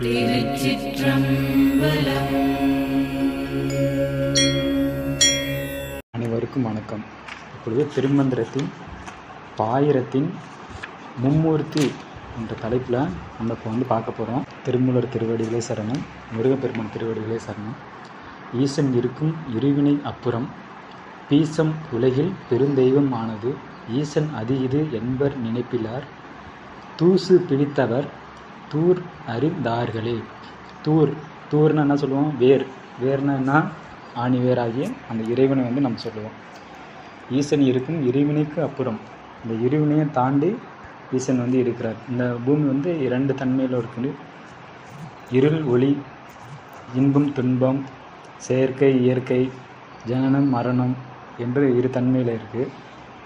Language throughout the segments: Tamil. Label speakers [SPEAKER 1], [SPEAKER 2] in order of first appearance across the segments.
[SPEAKER 1] திருச்சிற்றம்பலம்.
[SPEAKER 2] அனைவருக்கும் வணக்கம். இப்பொழுது திருமந்திரத்தின் பாயிரத்தின் மும்மூர்த்தி என்ற தலைப்பில் நம்ம இப்போ வந்து பார்க்க போகிறோம் திருமூலர் திருவடிகளே சரணம் முருகப்பெருமான் திருவடிகளே சரணம். ஈசன் இருக்கும் இருவினை அப்புறம் பீசம் உலகில் பெருந்தெய்வம் ஆனது ஈசன் அது இது என்பர் நினைப்பிலார். தூசு பிடித்தவர் தூர் அறிந்தார்களே. தூர் தூர்னா என்ன சொல்லுவோம்? வேர். வேர்னா என்ன ஆணி வேராகிய அந்த இறைவனை வந்து நம்ம சொல்லுவோம். ஈசன் இருக்கும் இறைவனுக்கு அப்புறம். இந்த இறைவனையை தாண்டி ஈசன் வந்து இருக்கிறார். இந்த பூமி வந்து இரண்டு தன்மையில் இருக்குது. இருள் ஒளி இன்பம் துன்பம் செயற்கை இயற்கை ஜனனம் மரணம் என்று இரு தன்மையில் இருக்குது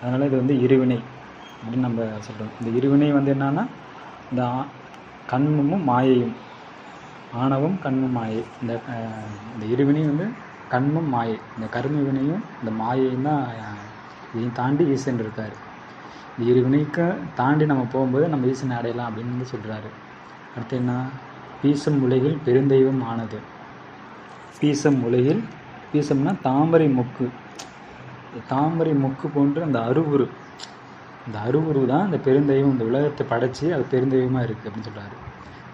[SPEAKER 2] அதனால் இது வந்து இருவினை அப்படின்னு நம்ம சொல்கிறோம் இந்த இருவினை வந்து என்னன்னா இந்த ஆ- கண்மமும் மாயையும். ஆணவம் கண்மம் மாயை. இந்த இந்த இருவினை வந்து கண்மம் மாயை. இந்த கர்ம வினையும் இந்த மாயையும் தான் இதையும் தாண்டி ஈசன் இருக்கார் இந்த இருவினைக்கு தாண்டி நம்ம போகும்போது நம்ம ஈசனை அடையலாம் அப்படின்னு வந்து சொல்கிறாரு அடுத்து என்ன? பீசம் உலகில் பெருந்தெய்வம் ஆனது. பீசம் உலகில் பீசம்னா தாமரை மொக்கு. தாமரை மொக்கு போன்ற அந்த அருவுரு. இந்த அருவுரு தான் இந்த பெருந்தெய்வம் இந்த உலகத்தை படைச்சு அது பெருந்தெய்வமாக இருக்குது அப்படின்னு சொல்கிறாரு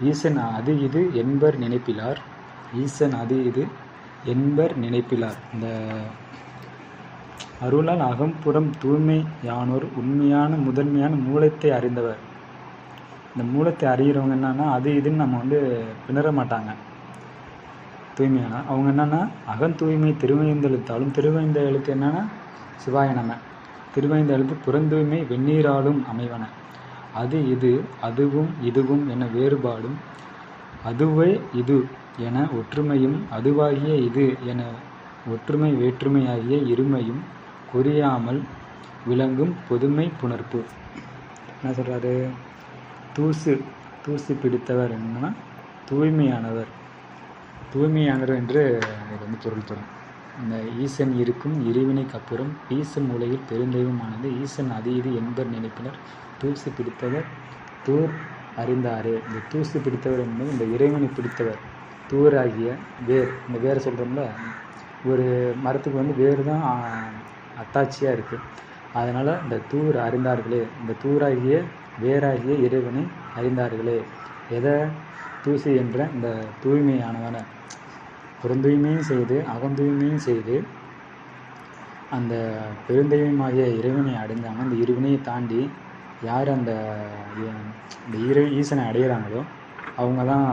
[SPEAKER 2] ஈசன் அது இது என்பர் நினைப்பிலார். ஈசன் அது இது என்பர் நினைப்பிலார். இந்த அருளால் அகம்புறம் தூய்மை யானோர் உண்மையான முதன்மையான மூலத்தை அறிந்தவர். இந்த மூலத்தை அறிகிறவங்க என்னன்னா அது இதுன்னு நம்ம வந்து பிணற மாட்டாங்க. தூய்மையான. அவங்க என்னன்னா அகம் தூய்மை திருவைந்த எழுத்தாலும் திருவைந்த எழுத்து என்னன்னா சிவாய நம்ம திருவைந்த எழுத்து புறந்தூய்மை வெந்நீராலும் அமைவன. அது இது அதுவும் இதுவும் என வேறுபாடும் அதுவே இது என ஒற்றுமையும் அதுவாகிய இது என ஒற்றுமை வேற்றுமையாகிய இருமையும் குறியாமல் விளங்கும் பொதுமை புணர்ப்பு. என்ன சொல்கிறாரு தூசு தூசு பிடித்தவர் என்னன்னா தூய்மையானவர். தூய்மையானவர் என்று இது வந்து பொருள் தரும். இந்த ஈசன் இருக்கும் இறைவனைக்கு அப்புறம் ஈசன் உலகில் பெருந்தெய்வமானது ஈசன் அது இது என்பர் நினைப்பினர். தூசு பிடித்தவர் தூர் அறிந்தாரே. இந்த தூசு பிடித்தவர் என்பது இந்த இறைவனை பிடித்தவர். தூராகிய வேர் இந்த வேரை சொல்கிறோம்ல ஒரு மரத்துக்கு வந்து வேர் தான் அத்தாட்சியாக இருக்குது அதனால் இந்த தூர் அறிந்தார்களே இந்த தூராகிய வேராகிய இறைவனை அறிந்தார்களே. எதை? தூசி என்ற இந்த தூய்மையானவனை. புறந்தூய்மையும் செய்து அகந்தூய்மையும் செய்து அந்த பெருந்தெய்வமாகிய இறைவனை அடைந்தாங்க அந்த இருவினையை தாண்டி யார் அந்த இந்த இறை ஈசனை அடைகிறாங்களோ அவங்க தான்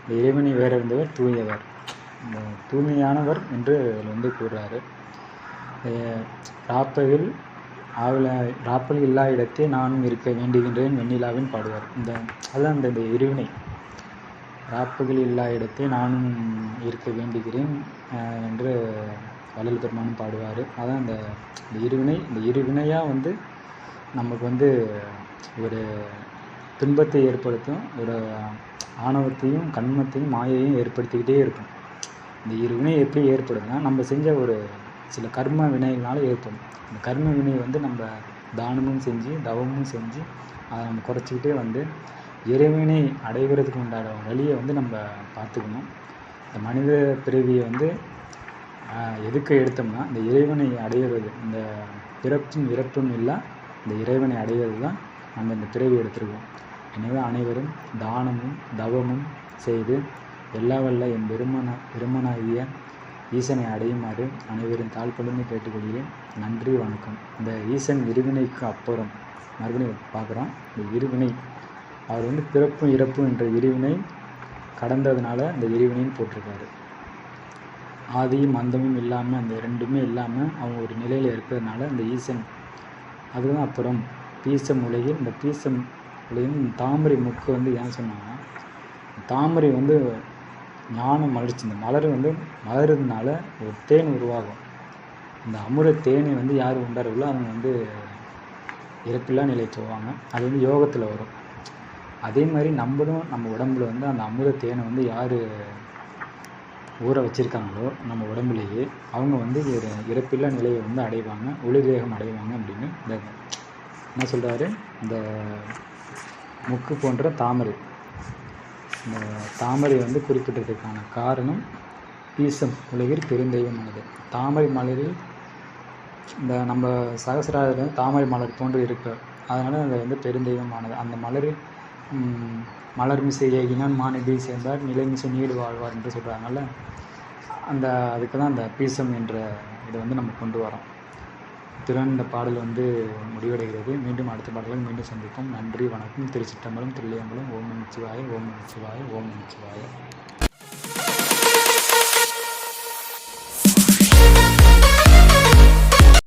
[SPEAKER 2] இந்த இறைவனை வேற இருந்தவர் தூயவர் இந்த தூய்மையானவர் என்று இதில் வந்து கூறுறாரு. ராப்பவில் ராப்பகல் ஆவல ராப்பல் இல்லா இடத்தே நானும் இருக்க வேண்டுகின்றேன் வெண்ணிலாவின் பாடுவார். இந்த அதுதான் அந்த இந்த இருவினை. ராப்புகள் இல்லா இடத்தை நானும் இருக்க வேண்டுகிறேன் என்று வள்ளல் பெருமானும் பாடுவார். அதான் அந்த இந்த இருவினை இந்த இருவினையாக வந்து நமக்கு வந்து ஒரு துன்பத்தை ஏற்படுத்தும் ஒரு ஆணவத்தையும் கண்மத்தையும் மாயையும் ஏற்படுத்திக்கிட்டே இருக்கும். இந்த இருவினை எப்படி ஏற்படுதுன்னா நம்ம செஞ்ச ஒரு சில கர்ம வினைகளால் ஏற்படும். இந்த கர்ம வினை வந்து நம்ம தானமும் செஞ்சு தவமும் செஞ்சு அதை நம்ம குறைச்சிக்கிட்டே வந்து இறைவனை அடைகிறதுக்கு உண்டான வழியை வந்து நம்ம பார்த்துக்கணும். இந்த மனித பிறவியை வந்து எதுக்கு எடுத்தோம்னா இந்த இறைவனை அடைகிறது இந்த பிறப்பும் இறப்பும் இல்லை இந்த இறைவனை அடைகிறது தான் நம்ம இந்த பிறவி எடுத்திருக்கோம். எனவே அனைவரும் தானமும் தவமும் செய்து எல்லா வல்ல என் பெருமனா பெருமனாகிய ஈசனை அடையுமாறு அனைவரும் தாழ்படுந்து கேட்டுக்கொள்கிறேன். நன்றி வணக்கம். இந்த ஈசன் இருவினைக்கு அப்புறம் மறுபடியும் பார்க்குறோம். இந்த இருவினை அவர் வந்து பிறப்பும் இறப்பும் என்ற இருவினை கடந்ததுனால அந்த இருவினைன்னு போட்டிருக்காரு. ஆதியும் அந்தமும் இல்லாமல் அந்த ரெண்டுமே இல்லாமல் அவங்க ஒரு நிலையில் இருக்கிறதுனால அந்த ஈசன் அதுதான் அப்புறம் பீசம் உலகில் இந்த பீசம் உலகில் இந்த தாமரை முக்கு வந்து ஏன் சொன்னாங்கன்னா தாமரை வந்து ஞானம் மலர்ச்சி இந்த மலர் வந்து மலருதுனால ஒரு தேன் உருவாகும். இந்த அமுர தேனை வந்து யார் உண்டார்களோ அவங்க வந்து இறப்பில்லா நிலை போவாங்க அது வந்து யோகத்தில் வரும். அதே மாதிரி நம்மளும் நம்ம உடம்புல வந்து அந்த அமுத தேனை வந்து யார் ஊற வச்சிருக்காங்களோ நம்ம உடம்புலேயே அவங்க வந்து இறப்பில்லா நிலையை வந்து அடைவாங்க ஒளிவேகம் அடைவாங்க அப்படின்னு இந்த என்ன சொல்கிறாரு இந்த முக்கு போன்ற தாமரை. இந்த தாமரை வந்து குறிப்பிட்டதுக்கான காரணம் பீசம் உலகில் பெருந்தெய்வமானது தாமரை மலரில் இந்த நம்ம சகசிராதில் வந்து தாமரை மலர் தோன்றி இருக்கு அதனால் அது வந்து பெருந்தெய்வமானது அந்த மலரில் மலர்மிசை மலர் மிசை ஏகினான் மாநிதி சேர்ந்தார் நிலைமிசை நீடு வாழ்வார் என்று சொல்கிறாங்கல்ல அந்த அதுக்கு தான் அந்த பீசம் என்ற இதை வந்து நம்ம கொண்டு வரோம். இத்துடன் இந்த பாடல் வந்து முடிவடைகிறது. மீண்டும் அடுத்த பாடலில் மீண்டும் சந்திப்போம். நன்றி வணக்கம். திருச்சிட்டம்பலம் தில்லையம்பலம் ஓம் நமச்சிவாய ஓம் நமச்சிவாய ஓம் நமச்சிவாய.